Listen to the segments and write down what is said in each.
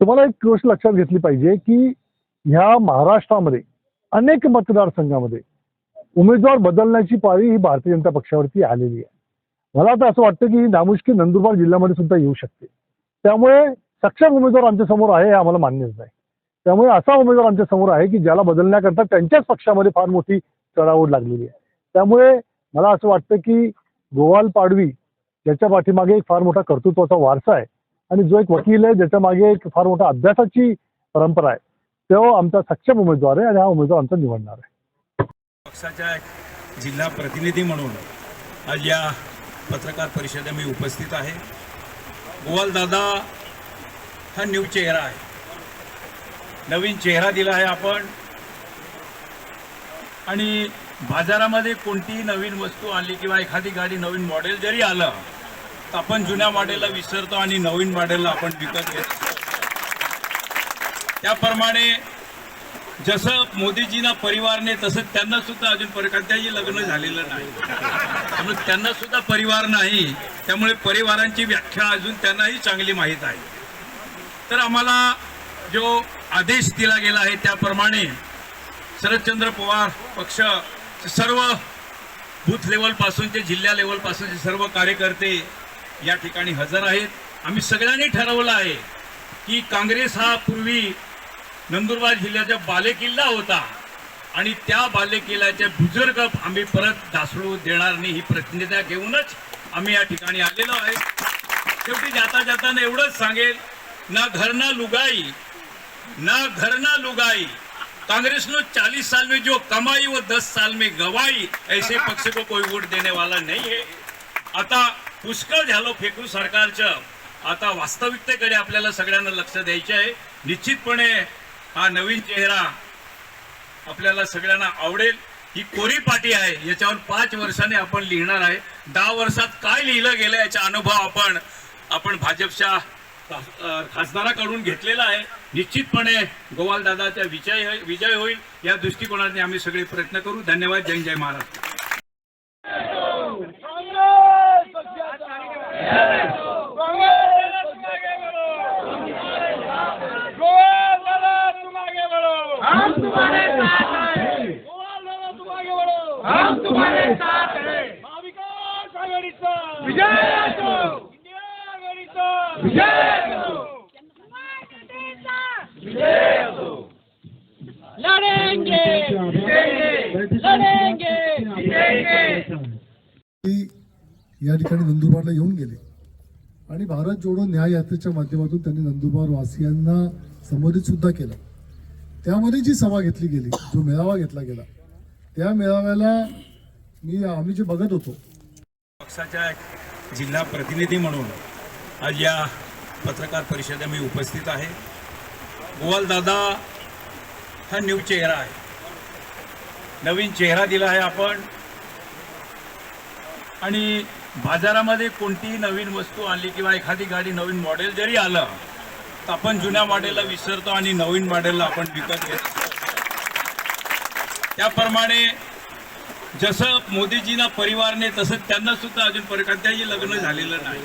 तुम्हाला एक गोष्ट लक्षात घेतली पाहिजे की ह्या महाराष्ट्रामध्ये अनेक मतदारसंघामध्ये उमेदवार बदलण्याची पाळी ही भारतीय जनता पक्षावरती आलेली आहे. मला तर असं वाटतं की नामुष्की नंदुरबार जिल्ह्यामध्ये सुद्धा येऊ शकते. त्यामुळे सक्षम उमेदवार आमच्यासमोर आहे हे आम्हाला मान्यच नाही. त्यामुळे असा उमेदवार आमच्यासमोर आहे की ज्याला बदलण्याकरता त्यांच्याच पक्षामध्ये फार मोठी चढाओढ लागलेली आहे. त्यामुळे मला असं वाटतं की गोवाल पाडवी ज्याच्या पाठीमागे एक फार मोठा कर्तृत्वाचा वारसा आहे. आणि जो एक वकील आहे ज्याच्या मागे एक फार मोठा अभ्यासाची परंपरा आहे तो आमचा सक्षम उमेदवार आहे आणि हा उमेदवार आमचा निवडणार आहे. पक्षाच्या जिल्हा प्रतिनिधी म्हणून आज या पत्रकार परिषदे मी उपस्थित आहे. गोवालदादा हा न्यू चेहरा आहे. नवीन चेहरा दिला आहे आपण. आणि बाजारामध्ये कोणतीही नवीन वस्तू आली किंवा एखादी गाडी नवीन मॉडेल जरी आलं आपण जुन्या मॉडेलला विसरतो आणि नवीन मॉडेलला आपण विकत घेतो त्याप्रमाणे जसं मोदीजींना परिवारने तसं त्यांना सुद्धा अजून परिकांत्याची लग्न झालेलं नाही. त्यामुळे त्यांना सुद्धा परिवार नाही. त्यामुळे परिवारांची व्याख्या अजून त्यांनाही चांगली माहीत आहे. तर आम्हाला जो आदेश दिला गेला आहे त्याप्रमाणे शरदचंद्र पवार पक्ष सर्व बूथ लेवलपासून ते जिल्हा लेवलपासूनचे सर्व कार्यकर्ते या ठिकाणी हजर आहेत. आम्ही सगळ्यांनी ठरवलं आहे की काँग्रेस हा पूर्वी नंदुरबार जिल्ह्याचा बालेकिल्ला होता आणि त्या बालेकिल्ल्याचे बुजुर्ग आम्ही परत दासळू देणार नाही ही प्रतिनिधी घेऊनच आम्ही या ठिकाणी आलेलो आहे. शेवटी जाता जाताना एवढंच सांगेल ना घर ना लुगाई ना घर ना लुगाई. कांग्रेस ने 40 साल में जो कमाई वो 10 साल में गवाई ऐसे पक्ष को कोई वोट देने वाला नहीं है. आता पुष्कळ झालं फेकू सरकारचं. आता वास्तविकतेकडे आपल्याला सगळ्यांना लक्ष द्यायचे आहे. निश्चितपणे हा नवीन चेहरा आपल्याला सगळ्यांना आवडेल. ही कोरी पाटी आहे. याच्यावर पाच वर्षाने आपण लिहिणार आहे. दहा वर्षात काय लिहिलं गेलं याचा अनुभव आपण आपण भाजपच्या खासदाराकडून घेतलेला आहे. निश्चितपणे गोवाल दादाचा विजय विजय होईल. या दृष्टिकोनाने आम्ही सगळे प्रयत्न करू. धन्यवाद. जय जय महाराष्ट्र. विजय असो इंडिया आघाडीचा विजय असो विजय असो लढेंगे लढेंगे जितेंगे ते या ठिकाणी नंदुरबारला येऊन गेले. आणि भारत जोडो न्याय यात्रेच्या माध्यमातून त्यांनी नंदुरबार वासियांना संबोधित सुद्धा केलं. त्यामध्ये जी सभा घेतली गेली जो मेळावा घेतला गेला त्या मेळाव्याला मी आम्ही जे बघत होतो. पक्षाच्या एक जिल्हा प्रतिनिधी म्हणून आज या पत्रकार परिषदे मी उपस्थित आहे. गोवालदादा हा न्यू चेहरा आहे. नवीन चेहरा दिला आहे आपण. आणि बाजारामध्ये कोणतीही नवीन वस्तू आली किंवा एखादी गाडी नवीन मॉडेल जरी आलं तर आपण जुन्या मॉडेलला विसरतो आणि नवीन मॉडेलला आपण विकत घेतो त्याप्रमाणे जसं मोदीजींना परिवारने तसं त्यांना सुद्धा अजून परिकांत्याची लग्न झालेलं नाही.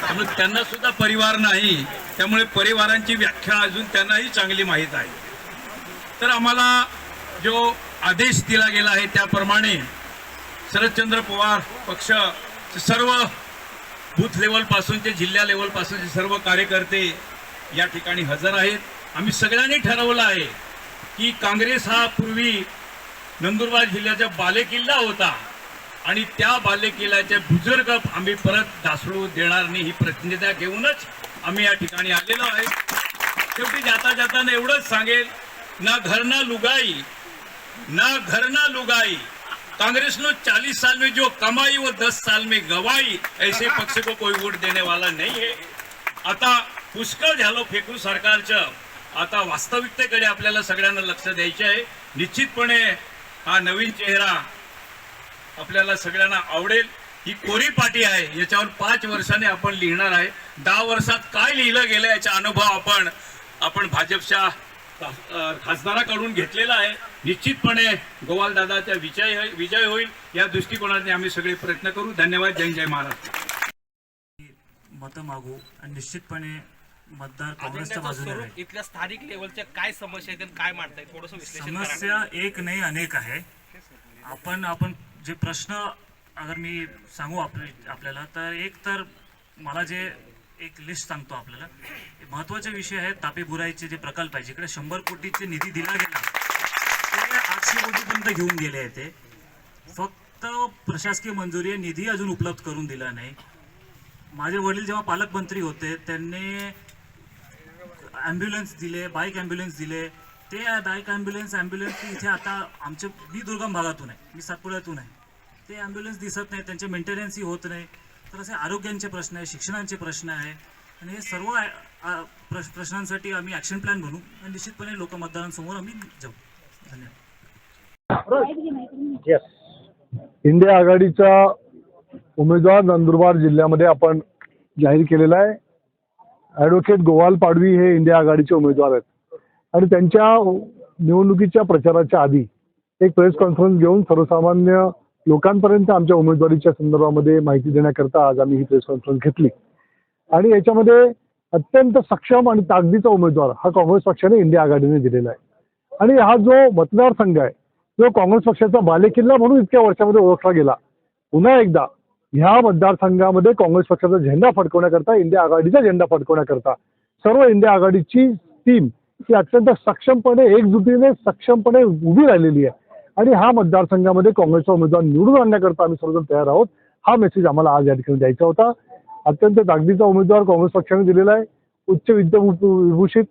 त्यामुळे त्यांना सुद्धा परिवार नाही त्यामुळे परिवारांची व्याख्या अजून त्यांनाही चांगली माहीत आहे. तर आम्हाला जो आदेश दिला गेला आहे त्याप्रमाणे शरदचंद्र पवार पक्ष सर्व बूथ लेवलपासूनचे जिल्हा लेवलपासूनचे सर्व कार्यकर्ते या ठिकाणी हजर आहेत. आम्ही सगळ्यांनी ठरवलं आहे की काँग्रेस हा पूर्वी नंदुरबार जिल्ह्याचा बालेकिल्ला होता आणि त्या बालेकिल्ल्याचे बुजुर्ग आम्ही परत ढासळू देणार नाही ही प्रतिनिधी घेऊनच आम्ही या ठिकाणी आलेलो आहे. शेवटी जाता जाताना एवढंच सांगेल ना घरना लुगाई ना घरना लुगाई. कांग्रेस ने 40 साल में जो कमाई वो 10 साल में गवाई ऐसे पक्ष को कोई वोट देने वाला नहीं है। आता पुष्कळ झालं फेकू सरकारचं. आता वास्तविकतेकडे आपल्याला सगळ्यांना लक्ष द्यायचे आहे. निश्चितपणे हा नवीन चेहरा आपल्याला सगळ्यांना आवडेल. ही कोरी पाटी आहे. याच्यावर पाच वर्षाने आपण लिहिणार आहे. दहा वर्षात काय लिहिलं गेलं याचा अनुभव आपण आपण भाजपच्या खासदाराकडून घेतलेला आहे. निश्चितपणे गोवाल दादाचा विजय विजय होईल. या दृष्टिकोनाने आम्ही सगळे प्रयत्न करू. धन्यवाद. जय जय महाराष्ट्र. मतं मागू आणि निश्चितपणे मतदार काँग्रेसच्या बाजूने इथल्या स्थानिक लेवलच्या काय समस्या आहेत काय मांडताय थोडस विश्लेषण करा. समस्या एक नाही अनेक आहे. आपण आपण जे प्रश्न अगर मी सांगू आपले आपल्याला तर एक तर मला जे एक लिस्ट सांगतो आपल्याला. महत्त्वाचे विषय आहेत. तापी बुराईचे जे प्रकल्प आहे जिकडे शंभर कोटीचे निधी दिला गेला ते आठशे कोटीपर्यंत घेऊन गेले आहे ते. फक्त प्रशासकीय मंजुरी आहे. निधी अजून उपलब्ध करून दिला नाही. माझे वडील जेव्हा पालकमंत्री होते त्यांनी ॲम्ब्युलन्स दिले बाईक ॲम्ब्युलन्स दिले. ते बाईक ॲम्ब्युलन्स ॲम्ब्युलन्स इथे आता आमचे मी दुर्गम भागातून आहे. मी सातपुड्यातून आहे. ते ॲम्ब्युलन्स दिसत नाही. त्यांचे मेंटेनन्सही होत नाही. तर असे आरोग्यांचे प्रश्न आहे शिक्षणाचे प्रश्न आहे. आणि हे सर्व प्रश्नांसाठी आम्ही ॲक्शन प्लॅन बनवू. आणि निश्चितपणे लोक मतदारांसमोर आम्ही जाऊ. धन्यवाद. इंडिया आघाडीचा उमेदवार नंदुरबार जिल्ह्यामध्ये आपण जाहीर केलेला आहे. ॲडव्होकेट गोवाल पाडवी हे इंडिया आघाडीचे उमेदवार आहेत. आणि त्यांच्या निवडणुकीच्या प्रचाराच्या आधी एक प्रेस कॉन्फरन्स घेऊन सर्वसामान्य लोकांपर्यंत आमच्या उमेदवारीच्या संदर्भामध्ये माहिती देण्याकरता आज आम्ही ही प्रेस कॉन्फरन्स घेतली. आणि याच्यामध्ये अत्यंत सक्षम आणि ताकदीचा उमेदवार हा काँग्रेस पक्षाने इंडिया आघाडीने दिलेला आहे. आणि हा जो मतदारसंघ आहे जो काँग्रेस पक्षाचा बालेकिल्ला म्हणून इतक्या वर्षामध्ये ओळखला गेला पुन्हा एकदा ह्या मतदारसंघामध्ये काँग्रेस पक्षाचा झेंडा फडकवण्याकरता इंडिया आघाडीचा झेंडा फडकवण्याकरता सर्व इंडिया आघाडीची टीम ही अत्यंत सक्षमपणे एकजुटीने सक्षमपणे उभी राहिलेली आहे. आणि हा मतदारसंघामध्ये काँग्रेसचा उमेदवार निवडून आणण्याकरता आम्ही सर्वजण तयार आहोत. हा मेसेज आम्हाला आज या ठिकाणी द्यायचा होता. अत्यंत ताकदीचा उमेदवार काँग्रेस पक्षाने दिलेला आहे. उच्च विद्याविभूषित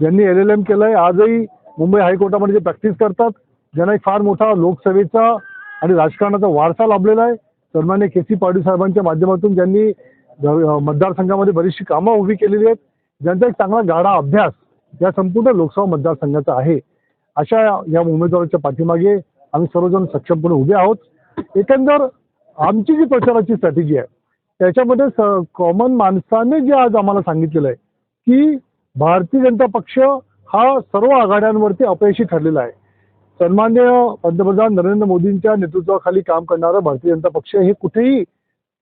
ज्यांनी एल एल एम केलंय. आजही मुंबई हायकोर्टामध्ये जे प्रॅक्टिस करतात ज्यांना एक फार मोठा लोकसेवेचा आणि राजकारणाचा वारसा लाभलेला आहे. सन्मान्य के सी पाटील साहेबांच्या माध्यमातून ज्यांनी मतदारसंघामध्ये बरीचशी कामं उभी केलेली आहेत. ज्यांचा एक चांगला गाढा अभ्यास या संपूर्ण लोकसभा मतदारसंघाचा आहे. अशा या उमेदवाराच्या पाठीमागे आम्ही सर्वजण सक्षमपणे उभे आहोत. एकंदर आमची जी प्रचाराची स्ट्रॅटेजी आहे त्याच्यामध्ये कॉमन माणसाने जे आज आम्हाला सांगितलेलं आहे की भारतीय जनता पक्ष हा सर्व आघाड्यांवरती अपयशी ठरलेला आहे. सन्मान्य पंतप्रधान नरेंद्र मोदींच्या नेतृत्वाखाली काम करणारं भारतीय जनता पक्ष हे कुठेही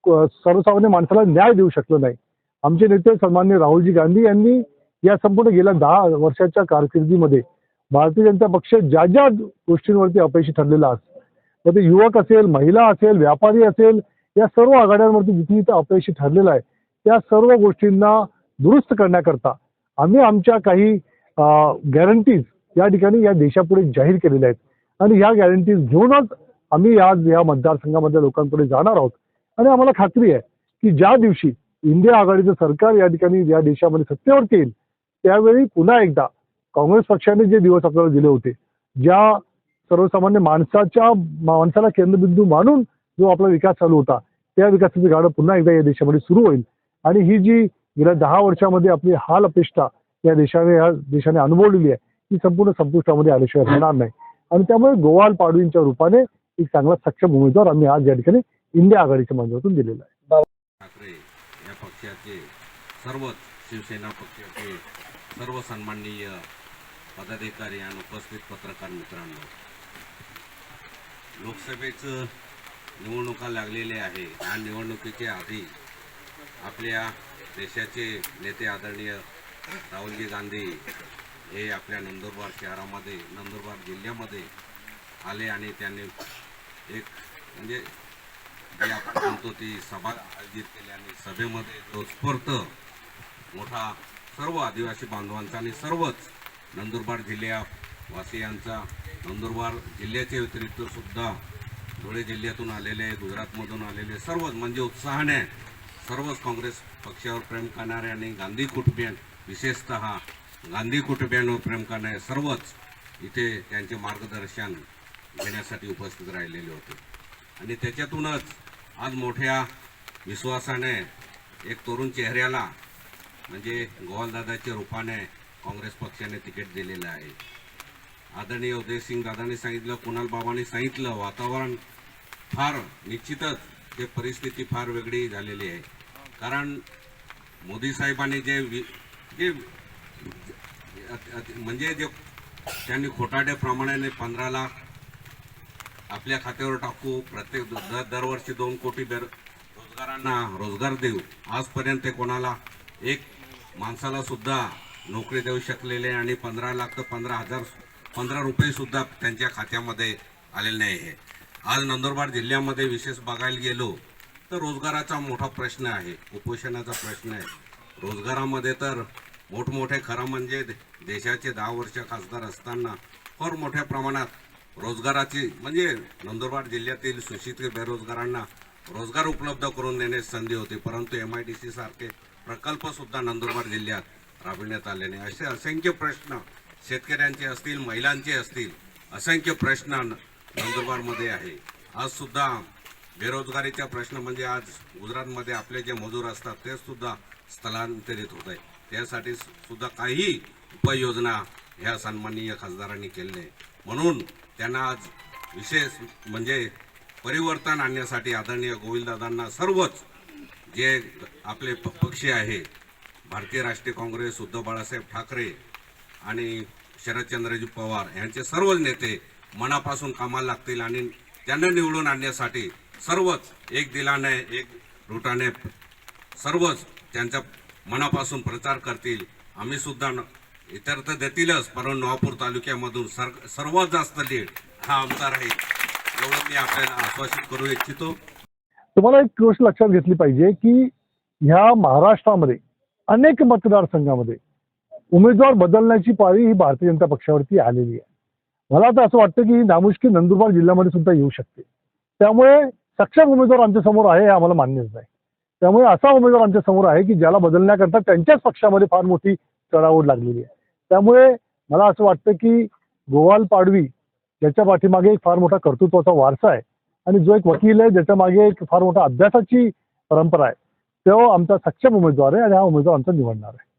सर्वसामान्य माणसाला न्याय देऊ शकलं नाही. आमचे नेते सन्मान्य राहुलजी गांधी यांनी या संपूर्ण गेल्या दहा वर्षाच्या कारकिर्दीमध्ये भारतीय जनता पक्ष ज्या ज्या गोष्टींवरती अपयशी ठरलेला असतो मग ते युवक असेल महिला असेल व्यापारी असेल या सर्व आघाड्यांवरती जिथे जिथे अपयशी ठरलेला आहे. त्या सर्व गोष्टींना दुरुस्त करण्याकरता आम्ही आमच्या काही गॅरंटीज या ठिकाणी या देशापुढे जाहीर केलेल्या आहेत. आणि ह्या गॅरंटीज घेऊनच आम्ही आज या मतदारसंघामधल्या लोकांपुढे जाणार आहोत. आणि आम्हाला खात्री आहे की ज्या दिवशी इंडिया आघाडीचं सरकार या ठिकाणी या देशामध्ये सत्तेवरती येईल त्यावेळी पुन्हा एकदा काँग्रेस पक्षाने जे दिवस आपल्याला दिले होते ज्या सर्वसामान्य माणसाच्या माणसाला केंद्रबिंदू मानून जो आपला विकास चालू होता त्या विकासाची गाडं पुन्हा एकदा या देशामध्ये सुरू होईल. आणि ही जी गेल्या दहा वर्षामध्ये आपली हाल अपेष्टा या देशाने या देशाने अनुभवलेली आहे ती संपूर्ण संपुष्टामध्ये आल्याशिवाय राहणार नाही. आणि त्यामुळे गोवाल पाडवींच्या रूपाने एक चांगला सक्षम उमेदवार आम्ही आज या ठिकाणी इंडिया आघाडीच्या माध्यमातून दिलेला आहे. ठाकरे या पक्षाचे सर्वच शिवसेना पक्षाचे सर्व सन्माननीय पदाधिकारी आणि उपस्थित पत्रकार मित्रांनो लोकसभेचं निवडणुका लागलेल्या आहे. या निवडणुकीच्या आधी आपल्या देशाचे नेते आदरणीय राहुलजी गांधी हे आपल्या नंदुरबार शहरामध्ये नंदुरबार जिल्ह्यामध्ये आले आणि त्यांनी एक म्हणजे जे आपण म्हणतो ती सभा आयोजित केली आणि सभेमध्ये जो स्फूर्त मोठा सर्व आदिवासी बांधवांचा आणि सर्वच नंदुरबार जिल्ह्या वासियांचा नंदुरबार जिल्ह्याच्या व्यतिरिक्त सुद्धा धुळे जिल्ह्यातून आलेले गुजरातमधून आलेले सर्वच म्हणजे उत्साहाने सर्वच काँग्रेस पक्षावर प्रेम करणारे आणि गांधी कुटुंबियां विशेषत गांधी कुटुंबियांवर प्रेम करणारे सर्वच इथे त्यांचे मार्गदर्शन घेण्यासाठी उपस्थित राहिलेले होते. आणि त्याच्यातूनच आज मोठ्या विश्वासाने एक तरुण चेहऱ्याला म्हणजे गोवालदादाच्या रूपाने काँग्रेस पक्षाने तिकीट दिलेलं आहे. आदरणीय उदयसिंग दादांनी सांगितलं कुणाल बाबांनी सांगितलं वातावरण फार निश्चितच ते परिस्थिती फार वेगळी झालेली आहे. कारण मोदी साहेबांनी जे वि- जे म्हणजे जे त्यांनी खोटाड्याप्रमाणे पंधरा लाख आपल्या खात्यावर टाकू प्रत्येक दरवर्षी दोन कोटी बेर रोजगारांना रोजगार देऊ. आजपर्यंत ते कोणाला एक माणसाला सुद्धा नोकरी देऊ शकलेले आणि पंधरा लाख तर पंधरा हजार पंधरा रुपयेसुद्धा त्यांच्या खात्यामध्ये आलेले नाही आहे. आज नंदुरबार जिल्ह्यामध्ये विशेष बघायला गेलो तर रोजगाराचा मोठा प्रश्न आहे कुपोषणाचा प्रश्न आहे. रोजगारामध्ये तर मोठमोठे खरं म्हणजे देशाचे दहा वर्ष खासदार असताना फार मोठ्या प्रमाणात रोजगाराची म्हणजे नंदुरबार जिल्ह्यातील सुशिक्षित बेरोजगारांना रोजगार उपलब्ध करून देण्याची संधी होती परंतु एम आय डी सी सारखे नंदुरबार जिल्ह्यात राबविण्यात आले नाही. असे असंख्य प्रश्न शेतकऱ्यांचे असतील महिलांचे असतील असंख्य प्रश्न नंदुरबारमध्ये आहे. आज सुद्धा बेरोजगारीचा प्रश्न म्हणजे आज गुजरातमध्ये आपले जे मजूर असतात ते सुद्धा स्थलांतरित होत आहे त्यासाठी सु- सुद्धा काही उपाययोजना ह्या सन्माननीय खासदारांनी केले म्हणून त्यांना आज विशेष म्हणजे परिवर्तन आणण्यासाठी आदरणीय गोविंददादांना सर्वच जे आपले प- पक्षी आहे भारतीय राष्ट्रीय काँग्रेस उद्धव बाळासाहेब ठाकरे आणि शरदचंद्रजी पवार यांचे सर्वच नेते मनापासून कामाला लागतील आणि त्यांना निवडून आणण्यासाठी सर्वच एक दिलाने एक रुटाने सर्वच त्यांच्या मनापासून प्रचार करतील. आम्ही सुद्धा इतर तर देतीलच परंतु नवापूर तालुक्यामधून सर सर्वात जास्त लीड हा आमचा राहील. एवढं मी आपल्याला आश्वासित करू इच्छितो. तुम्हाला एक गोष्ट लक्षात घेतली पाहिजे की ह्या महाराष्ट्रामध्ये अनेक मतदारसंघामध्ये उमेदवार बदलण्याची पाळी ही भारतीय जनता पक्षावरती आलेली आहे. मला तर असं वाटतं की ही नामुष्की नंदुरबार जिल्ह्यामध्ये सुद्धा येऊ शकते. त्यामुळे सक्षम उमेदवार आमच्यासमोर आहे हे आम्हाला मान्यच नाही. त्यामुळे असा उमेदवार आमच्यासमोर आहे की ज्याला बदलण्याकरता त्यांच्याच पक्षामध्ये फार मोठी चढाओढ लागलेली आहे. त्यामुळे मला असं वाटतं की गोवाल पाडवी ज्याच्या पाठीमागे एक फार मोठा कर्तृत्वाचा वारसा आहे. आणि जो एक वकील आहे ज्याच्या मागे एक फार मोठा अभ्यासाची परंपरा आहे. तो आमचा सक्षम उमेदवार आहे आणि हा उमेदवार आमचा निवडणार आहे.